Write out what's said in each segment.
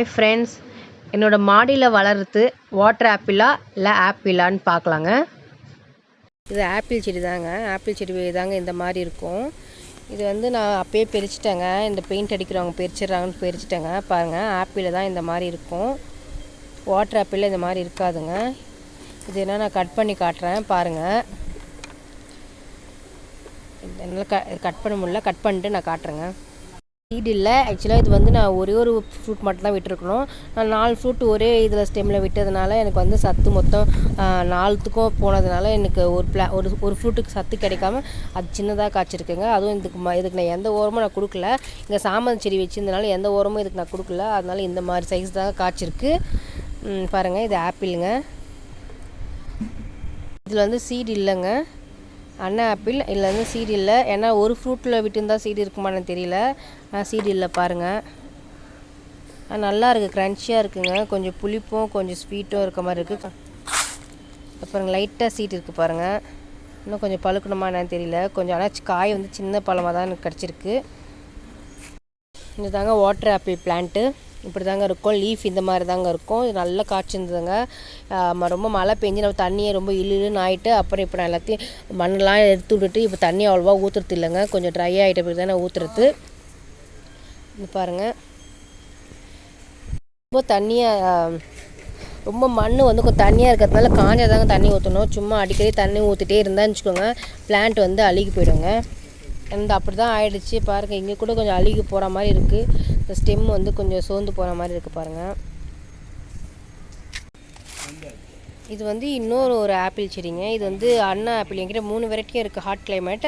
Hi friends என்னோடய மாடியில் வளர்த்து வாட்டர் ஆப்பிளா இல்லை ஆப்பிளான்னு பார்க்கலாங்க. இது ஆப்பிள் செடி தாங்க. ஆப்பிள் செடி தாங்க இந்த மாதிரி இருக்கும். இது வந்து நான் அப்பயே பிரிச்சுட்டேங்க. இந்த பெயிண்ட் அடிக்கிறவங்க பிரிச்சிடுறாங்கன்னு பிரிச்சுட்டேங்க. பாருங்கள் ஆப்பிள் தான் இந்த மாதிரி இருக்கும். வாட்டர் ஆப்பிளில் இந்த மாதிரி இருக்காதுங்க. இது என்ன நான் கட் பண்ணி காட்டுறேன். பாருங்கள் என்னால் க கட் பண்ண முடியல. கட் பண்ணிட்டு நான் காட்டுறேங்க. சீடு இல்லை. ஆக்சுவலாக இது வந்து நான் ஒரே ஒரு ஃப்ரூட் மட்டும் தான் விட்டுருக்கணும். நான் நாலு ஃப்ரூட் ஒரே இதில் ஸ்டெம்மில் விட்டதுனால எனக்கு வந்து சத்து மொத்தம் நாலுத்துக்கும் போனதுனால எனக்கு ஒரு பிளா ஒரு ஒரு ஃப்ரூட்டுக்கு சத்து கிடைக்காம அது சின்னதாக காய்ச்சிருக்குங்க. அதுவும் இதுக்கு ம இதுக்கு நான் எந்த ஓரமும் நான் கொடுக்கல. இங்கே சாமந்தி செடி வச்சிருந்தனால எந்த ஓரமும் இதுக்கு நான் கொடுக்கல. அதனால இந்த மாதிரி சைஸ் தான் காய்ச்சிருக்கு. பாருங்கள் இது ஆப்பிளுங்க இதில் வந்து சீடு இல்லைங்க. அண்ணன் ஆப்பிள் இல்லை வந்து சீடு இல்லை. ஏன்னா ஒரு ஃப்ரூட்டில் விட்டுருந்தால் சீடு இருக்குமான்னு தெரியல. ஆனால் சீடு இல்லை பாருங்கள் நல்லா இருக்குது க்ரன்ச்சியாக இருக்குங்க. கொஞ்சம் புளிப்பும் கொஞ்சம் ஸ்வீட்டும் இருக்க மாதிரி இருக்குது அப்புறம் லைட்டாக சீட் இருக்குது பாருங்கள் இன்னும் கொஞ்சம் பழுக்கணுமா என்னன்னு தெரியல. கொஞ்சம் ஆனால் காய் வந்து சின்ன பழமாக தான் எனக்கு கிடச்சிருக்கு. இது தாங்க வாட்டர் ஆப்பிள் பிளான்ட்டு இப்படி தாங்க இருக்கும். லீஃப் இந்த மாதிரி தாங்க இருக்கும். இது நல்லா காய்ச்சிருந்ததுங்க ரொம்ப மழை பெஞ்சு நம்ம தண்ணியை ரொம்ப இழுன்னு ஆகிட்டு அப்புறம் இப்போ நான் எல்லாத்தையும் மண்ணெல்லாம் எடுத்து விட்டுட்டு இப்போ தண்ணி அவ்வளோவா ஊற்றுறது இல்லைங்க. கொஞ்சம் ட்ரை ஆகிட்ட பிறகு தானே ஊற்றுறது இது பாருங்கள் ரொம்ப தண்ணியாக ரொம்ப மண் வந்து கொஞ்சம் தண்ணியாக இருக்கிறதுனால காஞ்சாதாங்க தண்ணி ஊற்றணும் சும்மா அடிக்கடி தண்ணி ஊற்றிட்டே இருந்தான்னு வச்சுக்கோங்க. பிளான்ட் வந்து அழுகி போயிடுங்க. இந்த அப்படி தான் ஆயிடுச்சு. பாருங்கள் இங்கே கூட கொஞ்சம் அழுகி போகிற மாதிரி இருக்குது இந்த ஸ்டெம் வந்து கொஞ்சம் சோர்ந்து போகிற மாதிரி இருக்குது பாருங்கள் இது வந்து இன்னொரு ஒரு ஆப்பிள் செடிங்க. இது வந்து அண்ணா ஆப்பிள் என்கிட்ட மூணு வெரைட்டியும் இருக்குது ஹாட் கிளைமேட்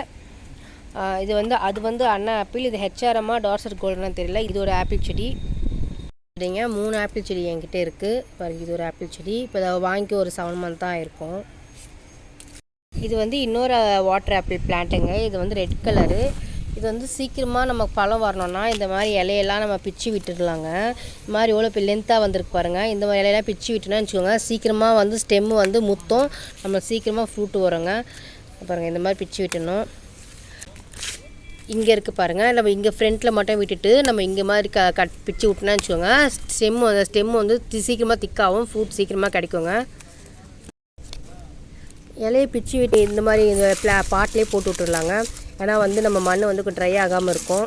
இது வந்து அது வந்து அண்ணா ஆப்பிள் இது ஹெச்ஆர்எம்மா டார்சர் கோல்டுன்னு தெரியல. இது ஒரு ஆப்பிள் செடி. சரிங்க மூணு ஆப்பிள் செடி என்கிட்ட இருக்குது பாருங்கள் இது ஒரு ஆப்பிள் செடி. இப்போ வாங்கி ஒரு செவன் மந்த் தான் இருக்கும். இது வந்து இன்னொரு வாட்டர் ஆப்பிள் பிளான்ட்டுங்க இது வந்து ரெட் கலரு இது வந்து சீக்கிரமாக நமக்கு பழம் வரணும்னா இந்த மாதிரி இலையெல்லாம் நம்ம பிச்சு விட்டுடலாங்க. இந்த மாதிரி எவ்வளோ இப்போ லென்த்தாக வந்திருக்கு பாருங்கள் இந்த மாதிரி இலையெல்லாம் பிச்சு விட்டுனா வச்சுக்கோங்க சீக்கிரமாக வந்து ஸ்டெம்மு வந்து முத்தம் நம்ம சீக்கிரமாக ஃப்ரூட்டு வருங்க. பாருங்கள் இந்த மாதிரி பிச்சு விட்டணும் இங்கே இருக்குது பாருங்கள் நம்ம இங்கே ஃப்ரண்ட்டில் மட்டும் விட்டுட்டு நம்ம இங்கே மாதிரி க கட் பிச்சு விட்டுனா வச்சுக்கோங்க ஸ்டெம்மு அந்த ஸ்டெம்மு வந்து சீக்கிரமாக திக்காகவும் ஃப்ரூட் சீக்கிரமாக கிடைக்குங்க. இலையை பிச்சு விட்டு இந்த மாதிரி இந்த பிளா பாட்டிலே போட்டு விட்டுடலாங்க ஏன்னா வந்து நம்ம மண் வந்து ட்ரை ஆகாமல் இருக்கும்.